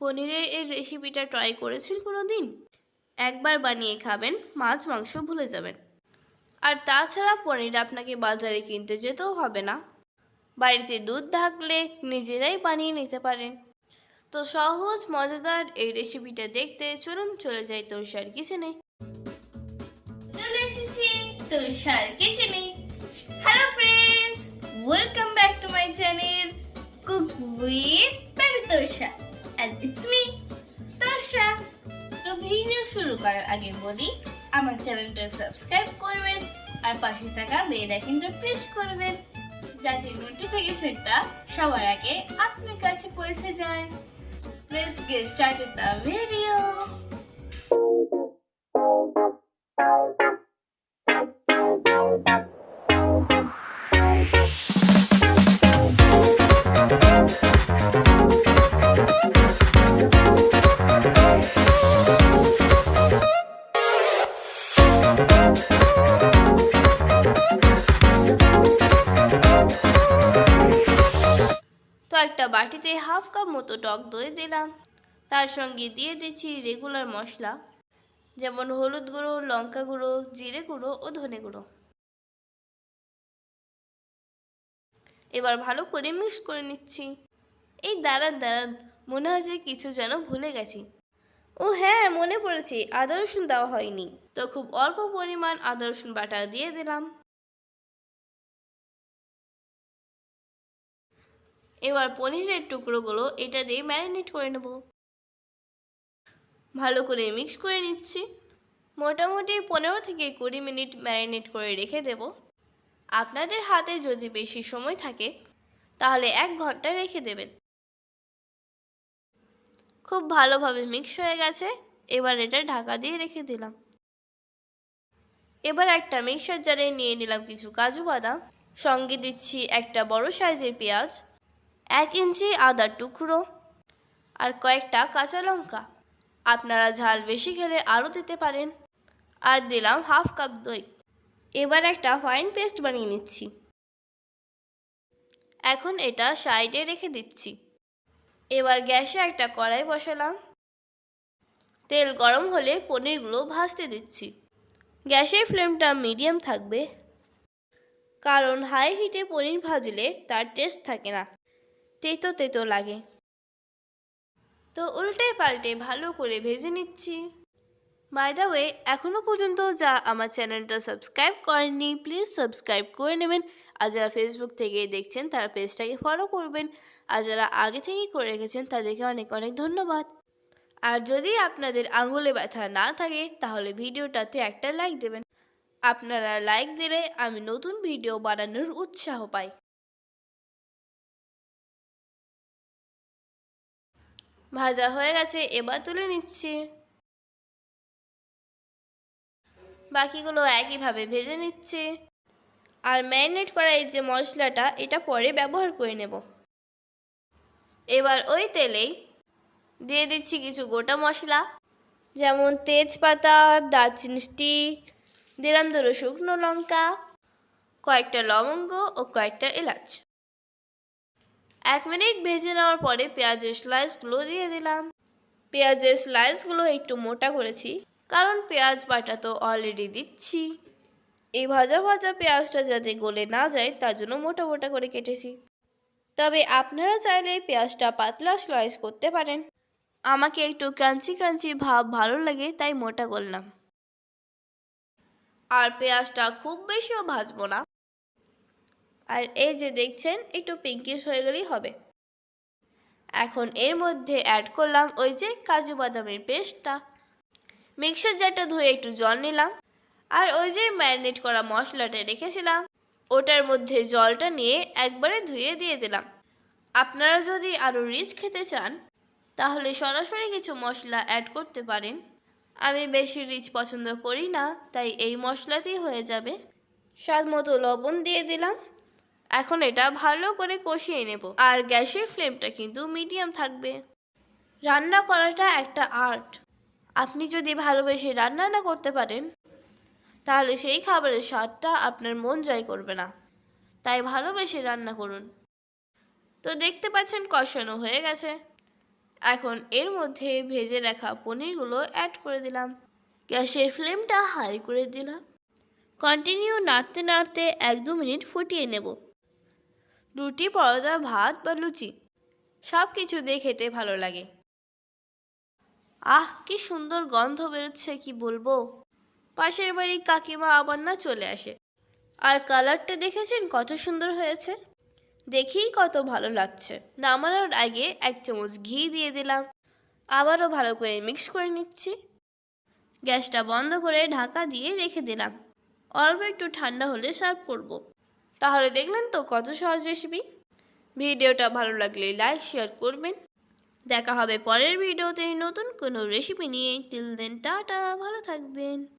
পনিরের এই রেসিপিটা ট্রাই করেছেন কোনো দিন একবার বানিয়ে খাবেন, মাছ, মাংস ভুলে যাবেন। আর তাছাড়া পনির আপনাকে বাজারে কিনতে যেতেও হবে না। বাড়িতে দুধ থাকলে নিজেরাই বানিয়ে নিতে পারেন। তো সহজ, মজাদার এই রেসিপিটা দেখতে চলুন চলে যাই তোরসার কিচেনে চলে এসেছি তোরসার কিচেনে hello friends welcome back to my channel cook with baby Torsa শুরু করার আগে বলি, আমার চ্যানেলটা সাবস্ক্রাইব করবেন আর পাশে থাকা বেল আইকনটা প্রেস করবেন, যাতে নোটিফিকেশনটা সবার আগে আপনার কাছে পৌঁছে যায় Let's get started the video. একটা বাটিতে হাফ কাপ মতো টক দই দিলাম। তার সঙ্গে দিয়ে দিচ্ছি রেগুলার মশলা, যেমন হলুদ গুঁড়ো, লঙ্কা গুঁড়ো, জিরে গুঁড়ো ও ধনে গুঁড়ো। এবার ভালো করে মিক্স করে নিচ্ছি। এই দাঁড়ান দাঁড়ান, মনে হয় যে কিছু যেন ভুলে গেছি। ও হ্যাঁ মনে পড়েছে, আদা রসুন দেওয়া হয়নি। তো খুব অল্প পরিমাণ আদা রসুন বাটা দিয়ে দিলাম। এবার পনিরের টুকরোগুলো এটা দিয়ে ম্যারিনেট করে নেব। ভালো করে মিক্স করে নিচ্ছি। মোটামুটি পনেরো থেকে কুড়ি মিনিট ম্যারিনেট করে রেখে দেব। আপনাদের হাতে যদি বেশি সময় থাকে, তাহলে এক ঘণ্টা রেখে দেবেন। খুব ভালোভাবে মিক্স হয়ে গেছে। এবার এটা ঢাকা দিয়ে রেখে দিলাম। এবার একটা মিক্সার জারে নিয়ে নিলাম কিছু কাজু বাদাম। সঙ্গে দিচ্ছি একটা বড় সাইজের পেঁয়াজ। এক ইঞ্চি আদার টুকরো আর কয়েকটা কাঁচা লঙ্কা। আপনারা ঝাল বেশি খেলে আরও দিতে পারেন। আর দিলাম হাফ কাপ দই। এবার একটা ফাইন পেস্ট বানিয়ে নিচ্ছি। এখন এটা সাইডে রেখে দিচ্ছি। এবার গ্যাসে একটা কড়াই বসালাম। তেল গরম হলে পনিরগুলো ভাজতে দিচ্ছি। গ্যাসের ফ্লেমটা মিডিয়াম থাকবে। কারণ হাই হিটে পনির ভাজলে তার টেস্ট থাকে না। তেতো তেতো লাগে। তো উল্টে পাল্টে ভালো করে ভেজে নিচ্ছি। বাই ওয়ে এখনও পর্যন্ত যা আমার চ্যানেলটা সাবস্ক্রাইব করেননি প্লিজ সাবস্ক্রাইব করে নেবেন। আর যারা ফেসবুক থেকে দেখছেন, তারা পেজটাকে ফলো করবেন। আর যারা আগে থেকেই করে রেখেছেন, তাদেরকে অনেক অনেক ধন্যবাদ। আর যদি আপনাদের আঙুলে ব্যথা না থাকে, তাহলে ভিডিওটাতে একটা লাইক দেবেন। আপনারা লাইক দিলে আমি নতুন ভিডিও বানানোর উৎসাহ পাই। ভাজা হয়ে গেছে, এবার তুলে নিচ্ছি। বাকিগুলো একইভাবে ভেজে নিচ্ছি। আর ম্যারিনেট করা এই যে মশলাটা, এটা পরে ব্যবহার করে নেব। এবার ওই তেলেই দিয়ে দিচ্ছি কিছু গোটা মশলা, যেমন তেজপাতা, দারচিনি স্টিক, দিলাম দুটো শুকনো লঙ্কা, কয়েকটা লবঙ্গ ও কয়েকটা এলাচ। এক মিনিট ভেজে নেওয়ার পরে পেঁয়াজের স্লাইসগুলো দিয়ে দিলাম। পেঁয়াজের স্লাইসগুলো একটু মোটা করেছি, কারণ পেঁয়াজ বাটা তো অলরেডি দিচ্ছি। এই ভাজা ভাজা পেঁয়াজটা যাতে গলে না যায়, তার জন্য মোটা মোটা করে কেটেছি। তবে আপনারা চাইলে পেঁয়াজটা পাতলা স্লাইস করতে পারেন। আমাকে একটু ক্রাঞ্চি ক্রাঞ্চি ভাব ভালো লাগে, তাই মোটা করলাম। আর পেঁয়াজটা খুব বেশিও ভাজবো না। আর এই যে দেখছেন, একটু পিঙ্কিশ হয়ে গেলেই হবে। এখন এর মধ্যে অ্যাড করলাম ওই যে কাজু বাদামের পেস্টটা মিক্সার জারটা ধুয়ে একটু জল নিলাম। আর ওই যে ম্যারিনেট করা মশলাটা রেখেছিলাম, ওটার মধ্যে জলটা নিয়ে একবারে ধুয়ে দিয়ে দিলাম। আপনারা যদি আরও রিচ খেতে চান, তাহলে সরাসরি কিছু মশলা অ্যাড করতে পারেন। আমি বেশি রিচ পছন্দ করি না, তাই এই মশলাতেই হয়ে যাবে। স্বাদ মতো লবণ দিয়ে দিলাম। এখন এটা ভালো করে কষিয়ে নেব। আর গ্যাসের ফ্লেমটা কিন্তু মিডিয়াম থাকবে। রান্না করাটা একটা আর্ট। আপনি যদি ভালোবেসে রান্না না করতে পারেন, তাহলে সেই খাবারের স্বাদটা আপনার মন জয় করবে না। তাই ভালোবেসে রান্না করুন। তো দেখতে পাচ্ছেন কষানো হয়ে গেছে। এখন এর মধ্যে ভেজে রাখা পনিরগুলো অ্যাড করে দিলাম। গ্যাসের ফ্লেমটা হাই করে দিলাম। কন্টিনিউ নাড়তে নাড়তে এক দু মিনিট ফুটিয়ে নেব। রুটি, পরোটা, ভাত বা লুচি। সব কিছু দিয়ে খেতে ভালো লাগে। আহ, কি সুন্দর গন্ধ বেরোচ্ছে, কি বলব? পাশের বাড়ির কাকিমা আবার না চলে আসে। আর কালারটা দেখেছেন? কত সুন্দর হয়েছে। দেখেই কত ভালো লাগছে। নামানোর আগে এক চামচ ঘি দিয়ে দিলাম। আবারও ভালো করে মিক্স করে নিচ্ছি। গ্যাসটা বন্ধ করে ঢাকা দিয়ে রেখে দিলাম। অল্প একটু ঠান্ডা হলে সার্ভ করব। তাহলে দেখলেন তো কত সহজ রেসিপি ভিডিওটা ভালো লাগলে লাইক শেয়ার করবেন। দেখা হবে পরের ভিডিওতে নতুন কোনো রেসিপি নিয়ে। টিল দেন টাটা, ভালো থাকবেন।